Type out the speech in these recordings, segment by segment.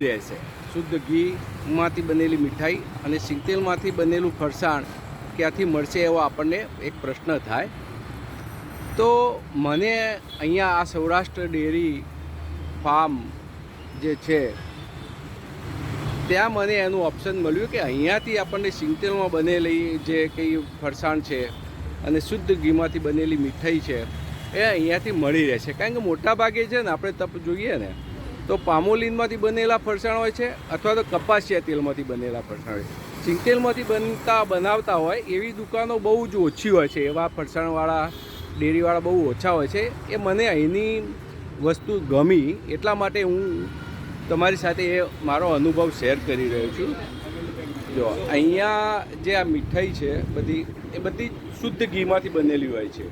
રહેશે શુદ્ધ ઘીમાંથી બનેલી મીઠાઈ અને સિંગતેલમાંથી બનેલું ફરસાણ ક્યાંથી મળશે એવો આપણને એક પ્રશ્ન થાય. તો મને અહીંયા આ સૌરાષ્ટ્ર ડેરી ફાર્મ જે છે, ત્યાં મને એનું ઓપ્શન મળ્યું કે અહીંયાથી આપણને સિંગતેલમાં બનેલી જે કંઈ ફરસાણ છે અને શુદ્ધ ઘીમાંથી બનેલી મીઠાઈ છે, એ અહીંયાથી મળી રહેશે કારણ કે મોટા ભાગે છે ને, આપણે તપ જોઈએ ને તો પામોલીનમાંથી બનેલા ફરસાણ હોય છે અથવા તો કપાસિયા તેલમાંથી બનેલા ફરસાણ હોય છે. સિંગતેલમાંથી બનતા, બનાવતા હોય એવી દુકાનો બહુ જ ઓછી હોય છે. એવા ફરસાણવાળા, ડેરીવાળા બહુ ઓછા હોય છે. એ મને અહીંની વસ્તુ ગમી એટલા માટે હું તમારી સાથે એ મારો અનુભવ શેર કરી રહ્યો છું. જો, અહીંયા જે આ મીઠાઈ છે, બધી, એ બધી શુદ્ધ ઘીમાંથી બનેલી હોય છે.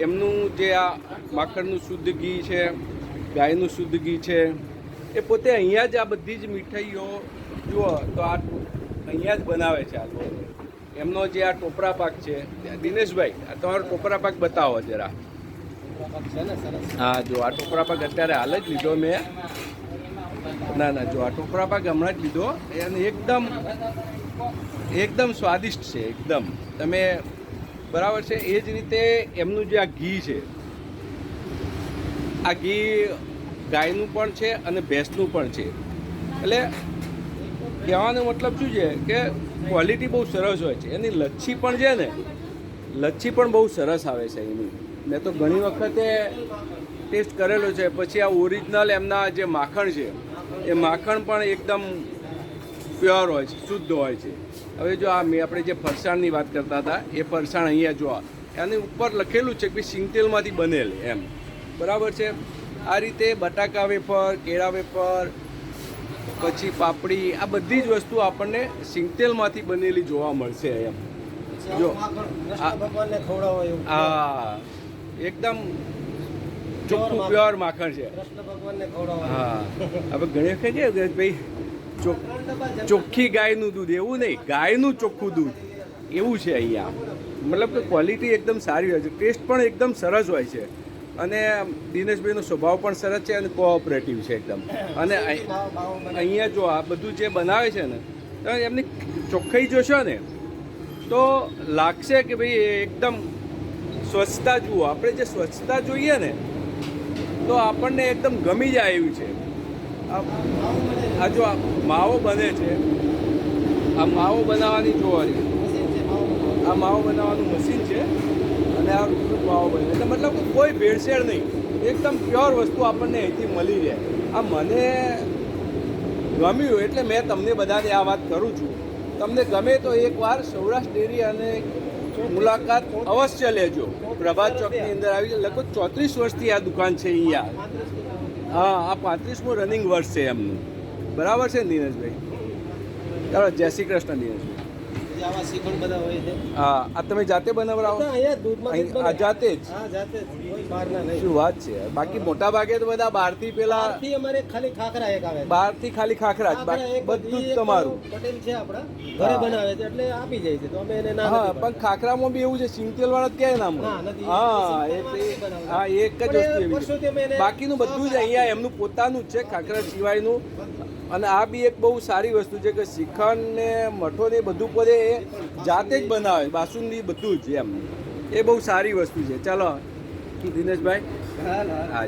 એમનું જે આ માખણનું શુદ્ધ ઘી છે ગાયનું શુદ્ધ ઘી છે. એ પોતે અહીંયા જ આ બધી જ મીઠાઈઓ, જુઓ, તો આ અહીંયા જ બનાવે છે આ લોકો. એમનો જે આ ટોપરા પાક છે દિનેશભાઈ, આ તમારો ટોપરા પાક બતાવો જરા. હા, જો આ ટોપરા પાક અત્યારે હાલ જ લીધો મેં. ના ના, જો આ ટોપરા પાક હમણાં જ લીધો. અને એકદમ એકદમ સ્વાદિષ્ટ છે, એકદમ. તમે બરાબર છે, એ જ રીતે એમનું જે આ ઘી છે આ ઘી ગાયનું પણ છે અને ભેંસનું પણ છે. એટલે કહેવાનો મતલબ શું છે કે ક્વોલિટી બહુ સરસ હોય છે. એની લચ્છી પણ છે ને, લચ્છી પણ બહુ સરસ આવે છે એની. મેં તો ઘણી વખતે ટેસ્ટ કરેલો છે. પછી આ ઓરિજિનલ એમના જે માખણ છે, એ માખણ પણ એકદમ પ્યોર હોય છે, શુદ્ધ હોય છે. હવે જો આ મેં આપણે જે ફરસાણની વાત કરતા હતા, એ ફરસાણ અહીંયા જો એની ઉપર લખેલું છે કે સિંગતેલમાંથી બનેલ એમ. બરાબર છે. આ રીતે બટાકા વેફર કેળા વેફર પછી પાપડી આ બધી જ વસ્તુ આપણને સિંગતેલમાંથી બનેલી જોવા મળશે એમ. જો હા એકદમ ચોખ્ખું પ્યોર માખણ છે. હા. હવે ઘણી વખત કે ભાઈ ચોખ ચોખ્ખી ગાયનું દૂધ એવું નહીં ગાયનું ચોખ્ખું દૂધ. એવું છે અહીંયા. મતલબ કે ક્વોલિટી એકદમ સારી હોય છે. ટેસ્ટ પણ એકદમ સરસ હોય છે. અને દિનેશભાઈનો સ્વભાવ પણ સરસ છે અને કોઓપરેટિવ છે એકદમ. અને અહીં- અહીંયા જો આ બધું જે બનાવે છે ને, તો એમની ચોખ્ખાઈ જોશો ને, તો લાગશે કે ભાઈ એકદમ સ્વચ્છતા જુઓ. આપણે જે સ્વચ્છતા જોઈએ ને, તો આપણને એકદમ ગમી જાય એવું છે. આ જો માવો બને છે, આ માવો બનાવવાની જોવાની આ માવો બનાવવાનું મશીન છે અને આ બને એટલે મતલબ કે કોઈ ભેળસેળ નહીં. એકદમ પ્યોર વસ્તુ આપણને અહીંથી મળી રહે. આ મને ગમ્યું એટલે મેં તમને બધાને આ વાત કરું છું. તમને ગમે તો એકવાર સૌરાષ્ટ્ર ડેરી અને મુલાકાત અવશ્ય લેજો. પ્રભાત ચોકની અંદર આવી લગભગ ચોત્રીસ વર્ષથી આ દુકાન છે અહીંયા. હા, આ પાંત્રીસમું રનિંગ વર્ષ છે એમનું. બરાબર છે ને દિનેશભાઈ ચાલો, જય શ્રી કૃષ્ણ દિનેશભાઈ આવા શ્રીખંડ બધા હોય છે. હા આ તમે જાતે બનાવડાવો? અહીંયા દૂધમાંથી જ અહીં- બને. આ જાતે જ? હા જાતે જ. બહારના નહીં. શું વાત છે? બાકી મોટા ભાગે તો બધા બહારથી પેલા બહારથી અમારે ખાલી ખાખરા એક આવે બહારથી ખાલી ખાખરા જ. બધું જ તમારું. પટેલ છે આપણા. ઘરે બનાવે છે એટલે આપી જાય છે. તો અમે એને ના હા પણ ખાખરામાં બી એવું છે સિંગતેલ વાળા ક્યાંય ના મળે. ના, નથી. હા એટલે હા એક જ વસ્તુ એવી બાકીનું બધું જ અહીંયા એમનું પોતાનું જ છે ખાખરા સિવાયનું. અને આ બી એક બહુ સારી વસ્તુ છે કે શિખંડ ને મઠો ને બધું પોતે એ જાતે જ બનાવે બાસુંદી બધું જ એમ. એ બહુ સારી વસ્તુ છે. ચાલો દિનેશભાઈ. હા.